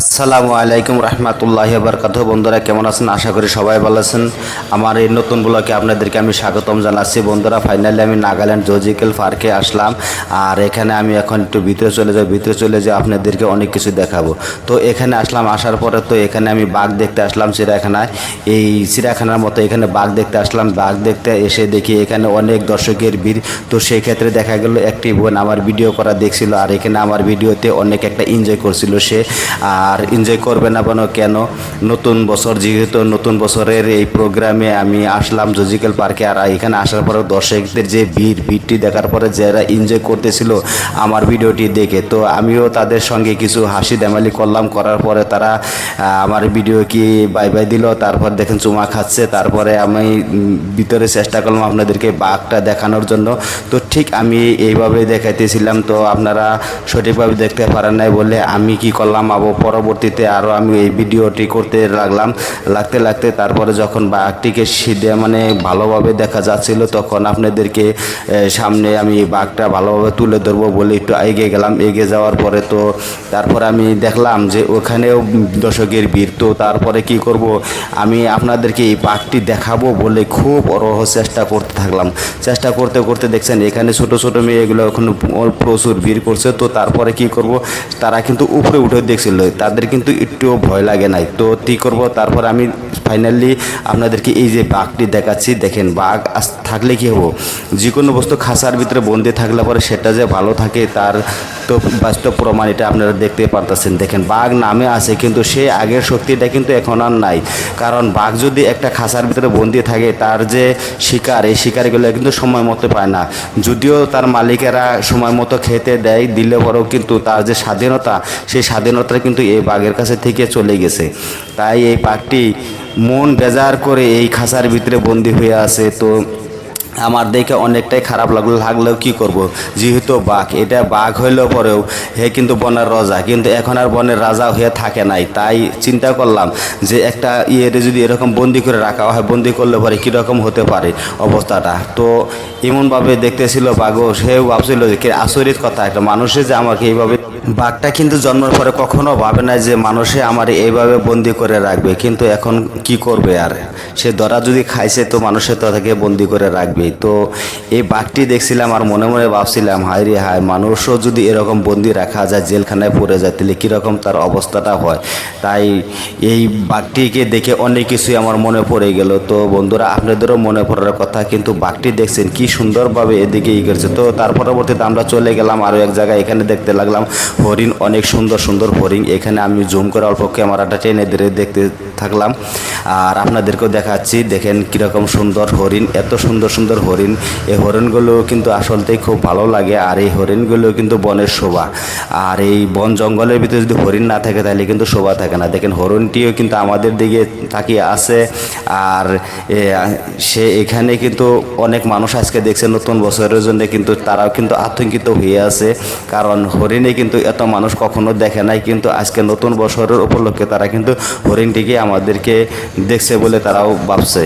আসসালামু আলাইকুম রহমতুল্লাহ বরকাত বন্ধুরা, কেমন আছেন? আশা করি সবাই ভালো আছেন। আমার এই নতুন ব্লগে আপনাদেরকে আমি স্বাগতম জানাচ্ছি। বন্ধুরা ফাইনালি আমি নাগাল্যান্ড জজিক্যাল পার্কে আসলাম। আর এখানে আমি এখন একটু ভিতরে চলে যাই। ভিতরে চলে যাই আপনাদেরকে অনেক কিছু দেখাবো। তো এখানে আসলাম, আসার পরে তো এখানে আমি বাঘ দেখতে আসলাম চিড়িয়াখানায়। এই চিড়িয়াখানার মতো এখানে বাঘ দেখতে আসলাম। বাঘ দেখতে এসে দেখি এখানে অনেক দর্শকের ভিড়। তো সেই ক্ষেত্রে দেখা গেল, একটি বোন আমার ভিডিও করা দেখছিল। আর এখানে আমার ভিডিওতে অনেক একটা এনজয় করছিল সে। আর এনজয় করবে না কেন কেন? নতুন বছর যেহেতু নতুন বছরের এই প্রোগ্রামে আমি আসলাম জজিক্যাল পার্কে আর এখানে আসার পরে দর্শকদের যে ভিড়, ভিড়টি দেখার পরে যারা এনজয় করতেছিল আমার ভিডিওটি দেখে, তো আমিও তাদের সঙ্গে কিছু হাসি দামালি করলাম। করার পরে তারা আমার ভিডিও কি বাই বাই দিল? তারপর দেখেন চুমা খাচ্ছে। তারপরে আমি ভিতরে চেষ্টা করলাম আপনাদেরকে বাঘটা দেখানোর জন্য। তো ঠিক আমি এইভাবে দেখাইতেছিলাম। তো আপনারা সঠিকভাবে দেখতে পারেন নাই বলে আমি কি করলাম? আবো পরবর্তীতে আরও আমি এই ভিডিওটি করতে লাগলাম। লাগতে লাগতে তারপরে যখন বাঘটিকে সিধে মানে ভালোভাবে দেখা যাচ্ছিল, তখন আপনাদেরকে সামনে আমি বাঘটা ভালোভাবে তুলে ধরবো বলে একটু এগিয়ে গেলাম। এগিয়ে যাওয়ার পরে তো তারপর আমি দেখলাম যে ওখানেও দর্শকের ভিড়। তো তারপরে কি করব? আমি আপনাদেরকে এই বাঘটি দেখাবো বলে খুব অরহ চেষ্টা করতে থাকলাম। চেষ্টা করতে করতে দেখছেন, এখানে ছোট ছোট মেয়েগুলো এখন প্রচুর ভিড় করছে। তো তারপরে কি করব? তারা কিন্তু উপরে উঠে দেখছিল। তাদের কিন্তু একটুও ভয় লাগে নাই। তো কী করব? তারপর আমি ফাইনালি আপনাদেরকে এই যে বাঘটি দেখাচ্ছি, দেখেন বাঘ থাকলে কী হব? যে কোনো বস্তু খাসার ভিতরে বন্দি থাকলে পরে সেটা যে ভালো থাকে, তার তো বাস্তব প্রমাণ এটা আপনারা দেখতে পারতেছেন। দেখেন, বাঘ নামে আছে, কিন্তু সে আগের শক্তিটা কিন্তু এখন আর নাই। কারণ বাঘ যদি একটা খাঁচার ভিতরে বন্দি থাকে, তার যে শিকার, এই শিকারগুলো কিন্তু সময় মতো পায় না। যদিও তার মালিকেরা সময় মতো খেতে দেয়, দিলে পরেও কিন্তু তার যে স্বাধীনতা, সেই স্বাধীনতা কিন্তু এই বাঘের কাছে থেকে চলে গেছে। তাই এই বাঘটি মন বেজার করে এই খাঁচার ভিতরে বন্দি হয়ে আছে। তো আমার দেখে অনেকটাই খারাপ লাগল, লাগলেও কি করব? যেহেতু বাঘ, এটা বাঘ হইলেও পরেও হে কিন্তু বনের রাজা, কিন্তু এখন আর বনের রাজা হয়ে থাকে নাই। তাই চিন্তা করলাম যে একটা ইয়েরে যদি এরকম বন্দি করে রাখা হয়, বন্দি করলে পরে কীরকম হতে পারে অবস্থাটা? তো এমনভাবে দেখতেছিল বাঘও সেও ভাবছিল যে আচরিত কথা একটা মানুষে যে আমাকে এইভাবে বাঘটা কিন্তু জন্মের পরে কখনো ভাবে না যে মানুষে আমার এইভাবে বন্দি করে রাখবে। কিন্তু এখন কি করবে আর? সে ধরা যদি খাইছে তো মানুষের তো তাকে বন্দি করে রাখবে। তো এই বাঘটি দেখছিলাম আর মনে মনে ভাবছিলাম, হায় রে হায়, মানুষও যদি এরকম বন্দি রাখা যায়, জেলখানায় পড়ে যায়, তাহলে কীরকম তার অবস্থাটা হয়? তাই এই বাঘটিকে দেখে অনেক কিছুই আমার মনে পড়ে গেল। তো বন্ধুরা, আপনাদেরও মনে পড়ার কথা, কিন্তু বাঘটি দেখছেন কি সুন্দরভাবে এদিকে ই করছে। তো তার পরবর্তীতে আমরা চলে গেলাম আরও এক জায়গায়, এখানে দেখতে লাগলাম হরিণ, অনেক সুন্দর সুন্দর হরিণ। এখানে আমি জুম করে অল্প ক্যামেরাটা টেনে ধরে দেখতে থাকলাম। আর আপনাদেরকেও দেখাচ্ছি, দেখেন কীরকম সুন্দর হরিণ, এত সুন্দর সুন্দর হরিণ। এই হরিণগুলো কিন্তু আসলতেই খুব ভালো লাগে আর এই হরিণগুলো কিন্তু বনের শোভা। আর এই বন জঙ্গলের ভিতরে যদি হরিণ না থাকে তাহলে কিন্তু শোভা থাকে না। দেখেন হরিণটিও কিন্তু আমাদের দিকে তাকিয়ে আছে আর সে এখানে কিন্তু অনেক মানুষ আজকে দেখছে নতুন বছরের জন্য কিন্তু তারাও কিন্তু আতঙ্কিত হয়ে আছে। কারণ হরিণে কিন্তু এত মানুষ কখনো দেখে নাই কিন্তু আজকে নতুন বছরের উপলক্ষে তারা কিন্তু হরিণটিকে আমাদেরকে দেখছে বলে তারাও ভাবছে।